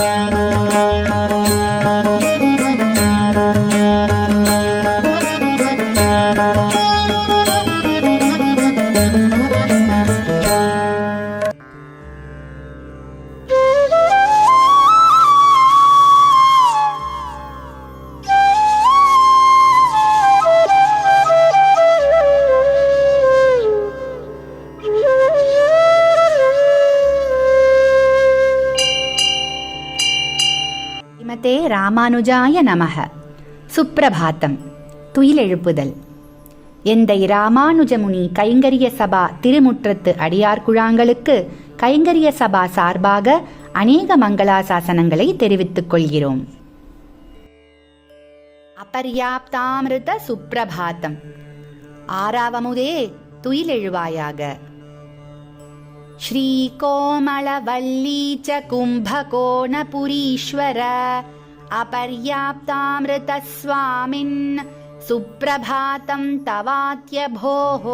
Música ஸ்ரீமதே ராமானுஜாய நமக. சுப்பிரபாத்தம் துயிலெழுப்புதல். எந்தை ராமானுஜமுனி கைங்கரிய சபா திருமுற்றத்து அடியார்குழாங்களுக்கு கைங்கரிய சபா சார்பாக அநேக மங்களாசாசனங்களை தெரிவித்துக் கொள்கிறோம். அபர்யாப்தாமிருத சுப்பிரபாத்தம் ஆறாவமுதே துயிலெழுவாயாக. श्रीकोमलवल्ली च कुम्भकोणपुरीश्वर अपर्याप्तामृतस्वामिन् सुप्रभातं तवात्य भोः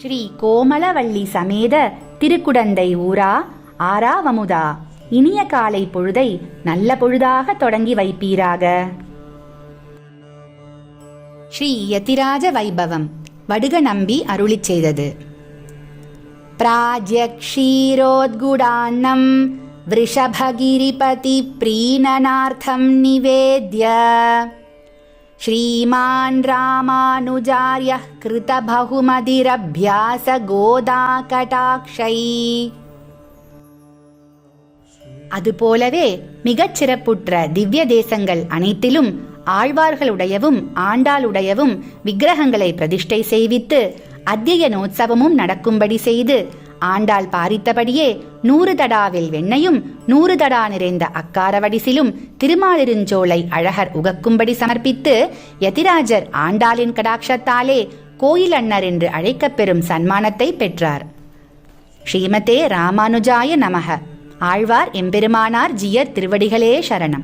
ஸ்ரீ கோமலவள்ளி சமேத திருக்குடந்தை ஊரா ஆறாவமுதா இனிய காலை பொழுதை நல்ல பொழுதாக தொடங்கி வைப்பீராக ஸ்ரீ யதிராஜ வைபவம் வடுக நம்பி அருளிச் செய்தது प्राज्यक्षीरोद्गुडान्नं वृषभगिरिपति प्रीणनार्थं निवेद्य श्रीमान् रामानुजार्यः कृतबहुमदिरभ्यासगोदाकटाक्षै அதுபோலவே மிகச் சிறப்புற்ற திவ்ய தேசங்கள் அனைத்திலும் ஆழ்வார்களுடையவும் ஆண்டாளுடையவும் விக்கிரகங்களை பிரதிஷ்டை செய்வித்து அத்தியனோத்சவமும் நடக்கும்படி செய்து ஆண்டாள் பாரித்தபடியே நூறு தடாவில் வெண்ணையும் நூறு தடா நிறைந்த அக்காரவடிசிலும் திருமாலிருஞ்சோலை அழகர் உகக்கும்படி சமர்ப்பித்து யதிராஜர் ஆண்டாளின் கடாட்சத்தாலே கோயில் அண்ணர் என்று அழைக்கப்பெறும் சன்மானத்தை பெற்றார். ஸ்ரீமதே ராமானுஜாய நமக. ஆழ்வார் எம்பெருமானார் ஜியர் திருவடிகளே சரணம்.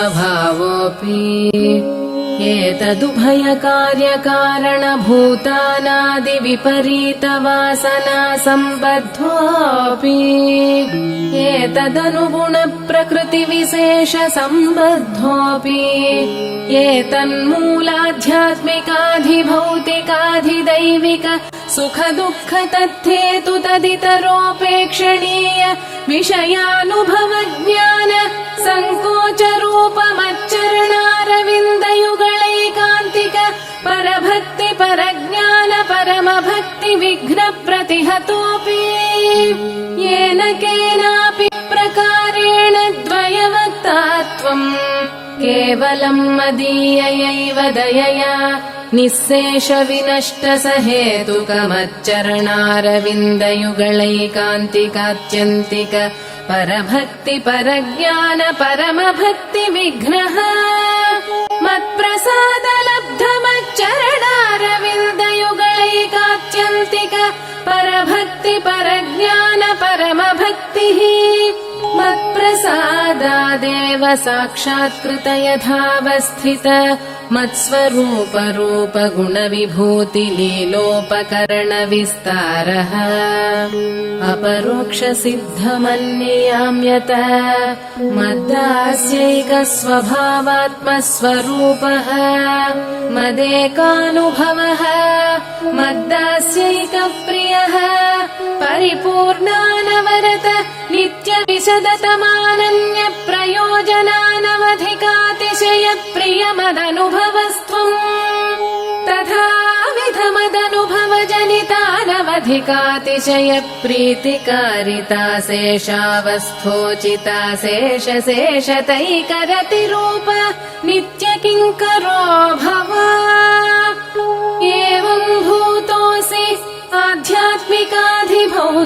एतत्कार्यकारणभूतानादिविपरीताहङ्कारविमूढात्मस्वभावोऽपि एतदुभयकार्यकारणभूतानादिविपरीतवासना सम्बद्धोऽपि एतदनुगुणप्रकृतिविशेषसम्बद्धोऽपि एतन्मूलाध्यात्मिकाधिभौतिकाधिदैविक सुखदुःख तद्धेतु तदितरोपेक्षणीय विषयानुभवज्ञान सङ्कोचरूपमच्चरणारविन्दयुगलैकान्तिक परभक्ति परज्ञान परमभक्ति विघ्न प्रतिहतोऽपि येन केनापि प्रकारेण द्वयवक्तात्वम् केवलम् मदीययैव दयया निःशेषविनष्टसहेतुकमच्चरणारविन्दयुगलैकान्तिकात्यन्तिक विनष्टसहेतुक मच्चरणारविन्दयुगळैकान्तिकात्यन्तिक परभक्ति परज्ञान परमभक्ति विघ्नः। परभक्ति परज्ञान परमभक्तिः। मत्प्रसादादेव साक्षात्कृत यथावस्थित मत्स्वरूपरूपगुणविभूतिलीलोपकरणविस्तारः। गुणविभूतिलीलोपकरणविस्तारः मद्दास्यैकस्वभावात्मस्वरूपः। मदेकानुभवः। मद्दास्यैकप्रियः। परिपूर्णानवरत नित्यविशदतमानन्य प्रयोजनानवधिकातिशय प्रियमदनुभवस्थु प्रीतिकारिता शेषावस्थोचिता शेषशेषतैकरतिरूप नित्य किङ्करो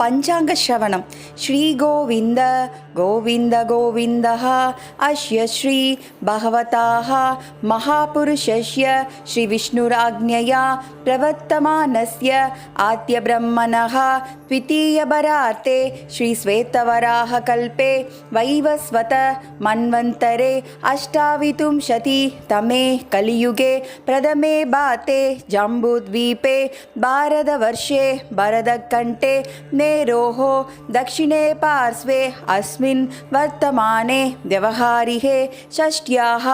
பஞ்சாங்க ஸ்ரவணம் ஸ்ரீ கோவிந்த கோவிந்த கோவிந்தः அஸ்ய ஸ்ரீ பகவதாः महापुरुषस्य श्रीविष्णुराज्ञया प्रवर्तमानस्य आद्यब्रह्मणः द्वितीयभरार्ते श्रीश्वेतवराहकल्पे वैवस्वत मन्वन्तरे अष्टाविंशति तमे कलियुगे प्रथमे बाते जम्बूद्वीपे भारतवर्षे भरतकण्ठे नेरोः दक्षिणे पार्श्वे अस्मिन् वर्तमाने व्यवहारिहे षष्ट्याः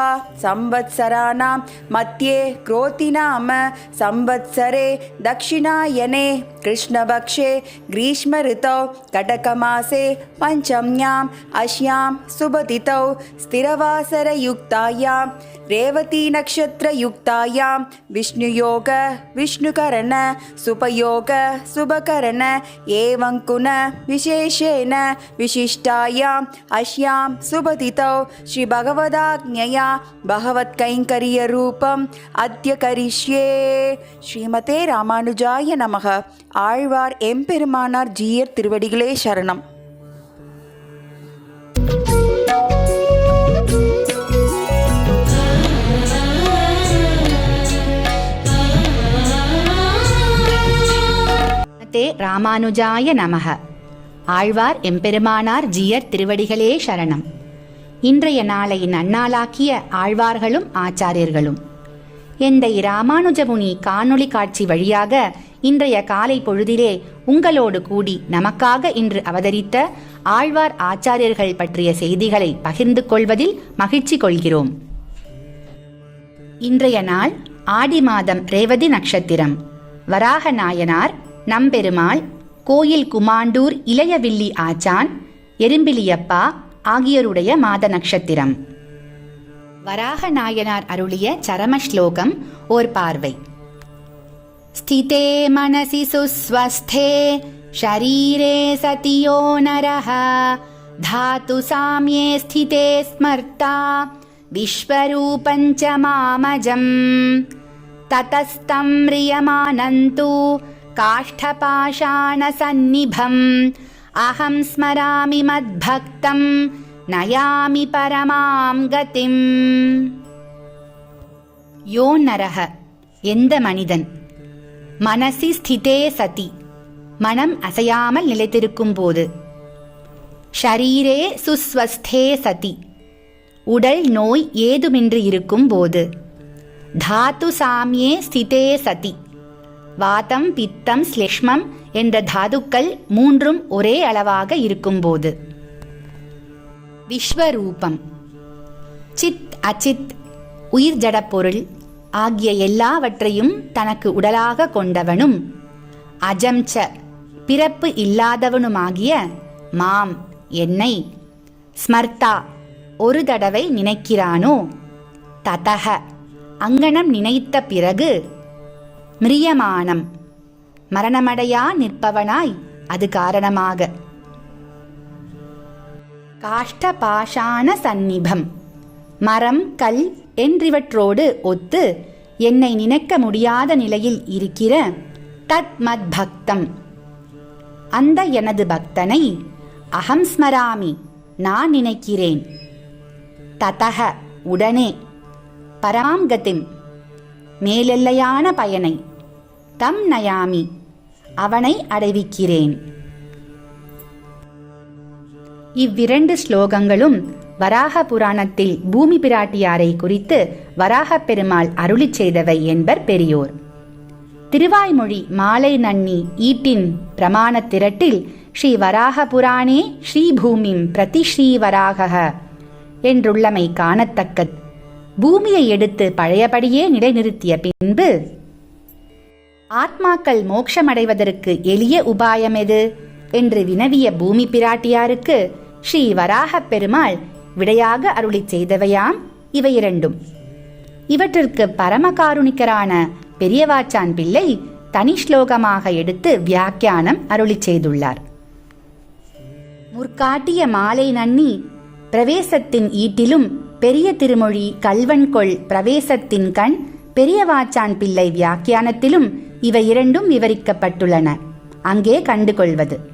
संवत्सराणां मध्ये क्रोतिनाम संवत्सरे दक्षिणायने कृष्णभक्षे ग्रीष्मऋतौ कटकमासे पञ्चम्याम् अश्यां सुबतितौ स्थिरवासरयुक्तायां रेवतीनक्षत्रयुक्तायां विष्णुयोग विष्णुकरण सुपयोग सुभकरण एवङ्कुन विशेषेण विशिष्टायाम् अश्यां सुबतितौ श्रीभगवदाज्ञया भगवत्कैङ्कर्यरूपम् अद्य करिष्ये श्रीमते रामानुजाय नमः ஆழ்வார் எம்பெருமானார் ஜீயர் திருவடிகளே சரணம். தே ராமானுஜாய நமக. ஆழ்வார் எம்பெருமானார் ஜியர் திருவடிகளே சரணம். இன்றைய நாளை நன்னாளாக்கிய ஆழ்வார்களும் ஆச்சாரியர்களும். எந்தை ராமானுஜமுனி காணொளி காட்சி வழியாக இன்றைய காலை பொழுதிலே உங்களோடு கூடி நமக்காக இன்று அவதரித்த ஆழ்வார் ஆச்சாரியர்கள் பற்றிய செய்திகளை பகிர்ந்து கொள்வதில் மகிழ்ச்சி கொள்கிறோம். இன்றைய நாள் ஆடி மாதம் ரேவதி நட்சத்திரம். வராக நாயனார் நம்பெருமாள் கோயில் குமாண்டூர் இளையவில்லி ஆச்சான் எறும்பிலியப்பா ஆகியோருடைய மாத நட்சத்திரம். வராக நாயனார் அருளிய சரம ஸ்லோகம் ஓர் பார்வை स्थिते मनसि सुस्वस्थे शरीरे सति यो नरः धातु साम्ये स्थिते स्मर्ता विश्वरूपं च मामजम् ततस्तं म्रियमानन्तु काष्ठपाषाणसन्निभम् अहं स्मरामि मद्भक्तं நயாமி பரமாம் கதிம். யோ நரக எந்த மனிதன்? மனசி ஸ்திதே சதி. மனம் அசையாமல் நிலைத்திருக்கும் போது. ஷரீரே சுஸ்வஸ்தே சதி. உடல் நோய் ஏதுமின்றி இருக்கும் போது. தாத்து சாமியே ஸ்திதே சதி. வாதம் பித்தம் ஸ்லெஷ்மம் என்ற தாதுக்கள் மூன்றும் ஒரே அளவாக இருக்கும்போது விஸ்வரூபம். சித் அச்சித் உயிர் ஜடப்பொருள் ஆகிய எல்லாவற்றையும் தனக்கு உடலாக கொண்டவனும் அஜம்ச பிறப்பு இல்லாதவனுமாகிய மாம் என்னை ஸ்மர்த்தா ஒரு தடவை நினைக்கிறானோ? ததக அங்கனம் நினைத்த பிறகு மிரியமானம் மரணமடையா நிற்பவனாய் அது காரணமாக. காஷ்டபாஷான சந்நிபம் மரம் கல் என்றிவற்றோடு ஒத்து என்னை நினைக்க முடியாத நிலையில் இருக்கிற தத் மத் பக்தம் அந்த எனது பக்தனை அகம் ஸ்மராமி நான் நினைக்கிறேன். ததக உடனே பராம்கதிம் மேலெல்லையான பயனை தம் நயாமி அவனை அடைவிக்கிறேன். இவ்விரண்டு ஸ்லோகங்களும் வராக புராணத்தில் பூமி பிராட்டியாரை குறித்து வராகப் பெருமாள் அருளிச் செய்தவை என்பர் பெரியோர். திருவாய்மொழி மாலை நன்னி ஈட்டின் பிரமாண திரட்டில் ஸ்ரீ வராக புராணே ஸ்ரீபூமிம் பிரதி ஸ்ரீ வராக என்றுள்ளமை காணத்தக்கது. பூமியை எடுத்து பழையபடியே நிலைநிறுத்திய பின்பு ஆத்மாக்கள் மோட்சமடைவதற்கு எளிய உபாயம் எது என்று வினவிய பூமி பிராட்டியாருக்கு ஸ்ரீ வராகப் பெருமாள் விடையாக அருளிச் செய்தவையாம் இவை இரண்டும். இவற்றிற்கு பரமகாருணிக்கரான பெரியவாச்சான் பிள்ளை தனி ஸ்லோகமாக எடுத்து வியாக்கியானம் அருளிச் செய்துள்ளார். முற்காட்டிய மாலை நன்னி பிரவேசத்தின் ஈட்டிலும் பெரிய திருமொழி கல்வன்கொள் பிரவேசத்தின் கண் பெரியவாச்சான் பிள்ளை வியாக்கியானத்திலும் இவை இரண்டும் விவரிக்கப்பட்டுள்ளன. அங்கே கண்டுகொள்வது.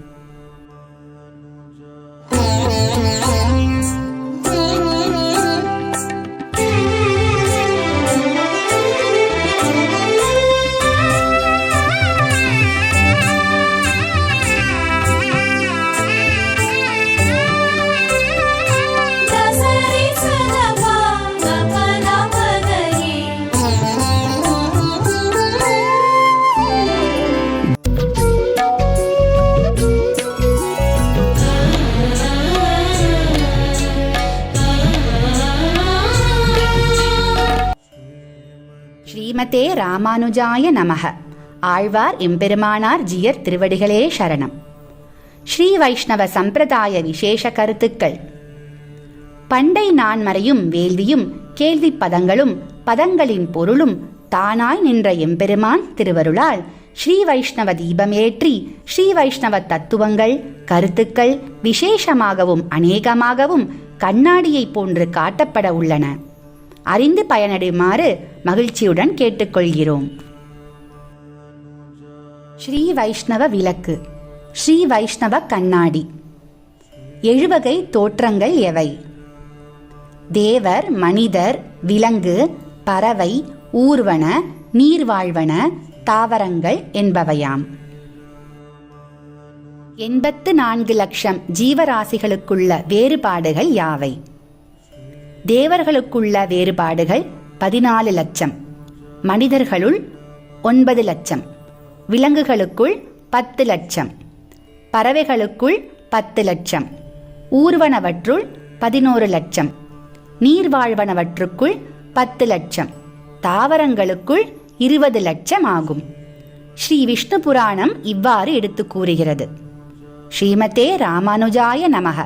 ஸ்ரீமதே ராமானுஜாய நமக. ஆழ்வார் எம்பெருமானார் ஜியர் திருவடிகளே சரணம். ஸ்ரீ வைஷ்ணவ சம்பிரதாய விசேஷ கருத்துக்கள். பண்டை நான்மறையும் வேள்வியும் கேள்வி பதங்களும் பதங்களின் பொருளும் தானாய் நின்ற எம்பெருமான் திருவருளால் ஸ்ரீ வைஷ்ணவ தீபமேற்றி ஸ்ரீ வைஷ்ணவ தத்துவங்கள் கருத்துக்கள் விசேஷமாகவும் அநேகமாகவும் கண்ணாடியைப் போன்று காட்டப்பட உள்ளன. அறிந்து பயனடையுமாறு மகிழ்ச்சியுடன் கேட்டுக்கொள்கிறோம். ஸ்ரீ வைஷ்ணவ விளக்கு ஸ்ரீ வைஷ்ணவ கண்ணாடி. எழுவகை தோற்றங்கள் எவை? தேவர் மனிதர் விலங்கு பறவை ஊர்வன நீர்வாழ்வன தாவரங்கள் என்பவையாம். எண்பத்து நான்கு லட்சம் ஜீவராசிகளுக்குள்ள வேறுபாடுகள் யாவை? தேவர்களுக்குள்ள வேறுபாடுகள் பதினாலு லட்சம். மனிதர்களுள் ஒன்பது லட்சம். விலங்குகளுக்குள் பத்து லட்சம். பறவைகளுக்குள் பத்து லட்சம். ஊர்வனவற்றுள் பதினோரு லட்சம். நீர்வாழ்வனவற்றுக்குள் பத்து லட்சம். தாவரங்களுக்குள் இருபது லட்சம் ஆகும். ஸ்ரீ விஷ்ணு புராணம் இவ்வாறு எடுத்து கூறுகிறது. ஸ்ரீமதே ராமானுஜாய நமக.